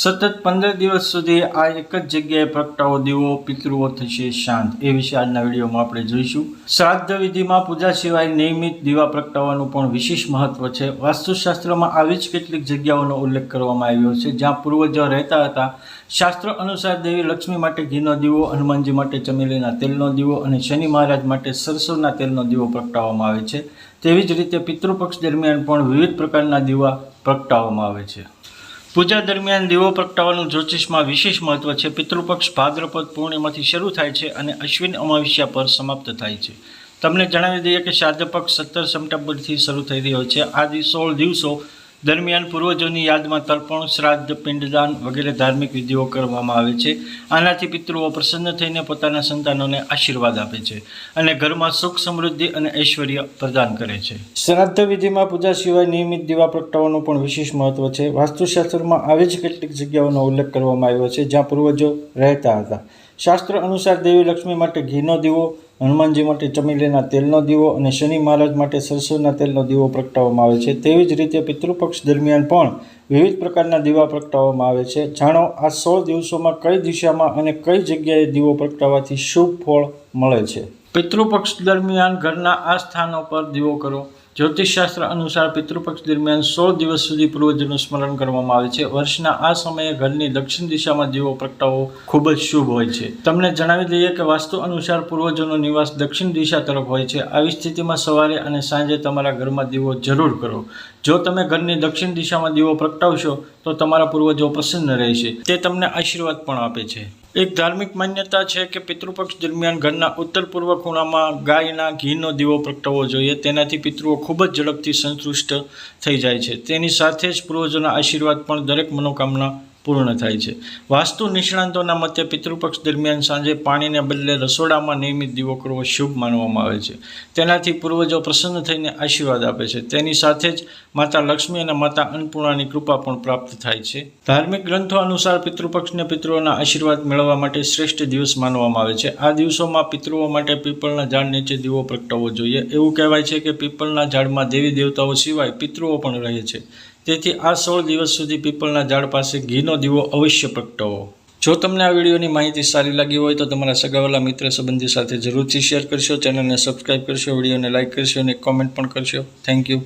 સતત પંદર દિવસ સુધી આ એક જ જગ્યાએ પ્રગટાવો, દીવો, પિતૃઓ થશે શાંત. એ વિશે આજના વિડીયોમાં આપણે જોઈશું. શ્રાદ્ધ વિધિમાં પૂજા સિવાય નિયમિત દીવા પ્રગટાવવાનું પણ વિશેષ મહત્વ છે. વાસ્તુશાસ્ત્રમાં આવી જ કેટલીક જગ્યાઓનો ઉલ્લેખ કરવામાં આવ્યો છે, જ્યાં પૂર્વજો રહેતા હતા. શાસ્ત્ર અનુસાર દેવી લક્ષ્મી માટે ઘીનો દીવો, હનુમાનજી માટે ચમેલીના તેલનો દીવો અને શનિ મહારાજ માટે સરસવના તેલનો દીવો પ્રગટાવવામાં આવે છે. તેવી જ રીતે પિતૃપક્ષ દરમિયાન પણ વિવિધ પ્રકારના દીવા પ્રગટાવવામાં આવે છે. પૂજા દરમિયાન દીવો પ્રગટાવવાનું જ્યોતિષમાં વિશેષ મહત્વ છે. પિતૃપક્ષ ભાદ્રપદ પૂર્ણિમાથી શરૂ થાય છે અને અશ્વિન અમાવસ્યા પર સમાપ્ત થાય છે. તમને જણાવી દઈએ કે શ્રાદ્ધ પક્ષ સત્તર સપ્ટેમ્બરથી શરૂ થઈ રહ્યો છે. આ સોળ દિવસો દરમિયાન પૂર્વજોની યાદમાં તર્પણ શ્રાદ્ધ, પિંડદાન વગેરે ધાર્મિક વિધિઓ કરવામાં આવે છે. આનાથી પિતૃઓ પ્રસન્ન થઈને પોતાના સંતાનોને આશીર્વાદ આપે છે અને ઘરમાં સુખ સમૃદ્ધિ અને ઐશ્વર્ય પ્રદાન કરે છે. શ્રાદ્ધ વિધિમાં પૂજા સિવાય નિયમિત દીવા પ્રગટાવવાનું પણ વિશેષ મહત્વ છે. વાસ્તુશાસ્ત્રમાં આવી જ કેટલીક જગ્યાઓનો ઉલ્લેખ કરવામાં આવ્યો છે જ્યાં પૂર્વજો રહેતા હતા. શાસ્ત્ર અનુસાર દેવી લક્ષ્મી માટે ઘીનો દીવો હનુમાનજી માટે ચમેલીના તેલનો દીવો અને શનિ મહારાજ માટે સરસવના તેલનો દીવો પ્રગટાવવામાં આવે છે. તેવી જ રીતે પિતૃપક્ષ દરમિયાન પણ વિવિધ પ્રકારના દીવા પ્રગટાવવામાં આવે છે. જાણો, આ સોળ દિવસોમાં કઈ દિશામાં અને કઈ જગ્યાએ દીવો પ્રગટાવવાથી શુભ ફળ મળે છે? પિતૃપક્ષ દરમિયાન ઘરના આ સ્થાનો પર દીવો કરો. જ્યોતિષશાસ્ત્ર અનુસાર પિતૃપક્ષ દરમિયાન સોળ દિવસ સુધી પૂર્વજોનું સ્મરણ કરવામાં આવે છે. વર્ષના આ સમયે ઘરની દક્ષિણ દિશામાં દીવો પ્રગટાવવો ખૂબ જ શુભ હોય છે. તમને જણાવી દઈએ કે વાસ્તુ અનુસાર પૂર્વજોનો નિવાસ દક્ષિણ દિશા તરફ હોય છે. આવી સ્થિતિમાં સવારે અને સાંજે તમારા ઘરમાં દીવો જરૂર કરો. જો તમે ઘરની દક્ષિણ દિશામાં દીવો પ્રગટાવશો, તો તમારા પૂર્વજો પ્રસન્ન રહેશે. તે તમને આશીર્વાદ પણ આપે છે. એક ધાર્મિક માન્યતા છે કે પિતૃપક્ષ દરમિયાન ઘરના ઉત્તર પૂર્વ ખૂણામાં ગાયના ઘીનો દીવો પ્રગટાવવો જોઈએ. તેનાથી પિતૃઓ ખૂબ જ ઝડપથી સંતુષ્ટ થઈ જાય છે. તેની સાથે જ પૂર્વજોના આશીર્વાદ પણ દરેક મનોકામના પૂર્ણ થાય છે. વાસ્તુ નિષ્ણાંતોના મતે પિતૃપક્ષ દરમિયાન સાંજે પાણીને બદલે રસોડામાં નિયમિત દીવો કરવો શુભ માનવામાં આવે છે. તેનાથી પૂર્વજો પ્રસન્ન થઈને આશીર્વાદ આપે છે. તેની સાથે જ માતા લક્ષ્મી અને માતા અન્નપૂર્ણાની કૃપા પણ પ્રાપ્ત થાય છે. ધાર્મિક ગ્રંથો અનુસાર પિતૃપક્ષને પિતૃઓના આશીર્વાદ મેળવવા માટે શ્રેષ્ઠ દિવસ માનવામાં આવે છે. આ દિવસોમાં પિતૃઓ માટે પીપળના ઝાડ નીચે દીવો પ્રગટાવવો જોઈએ. એવું કહેવાય છે કે પીપળના ઝાડમાં દેવી દેવતાઓ સિવાય પિતૃઓ પણ રહે છે. તેથી આ સોળ દિવસ સુધી પીપળના ઝાડ પાસે ઘીનો દીવો અવશ્ય પ્રગટાવો. જો તમને આ વિડીયોની માહિતી સારી લાગી હોય તો તમારા સગાવાલા મિત્ર સંબંધી સાથે જરૂરથી શેર કરશો, ચેનલને સબસ્ક્રાઇબ કરશો, વિડીયોને લાઇક કરશો અને કોમેન્ટ પણ કરશો. Thank you.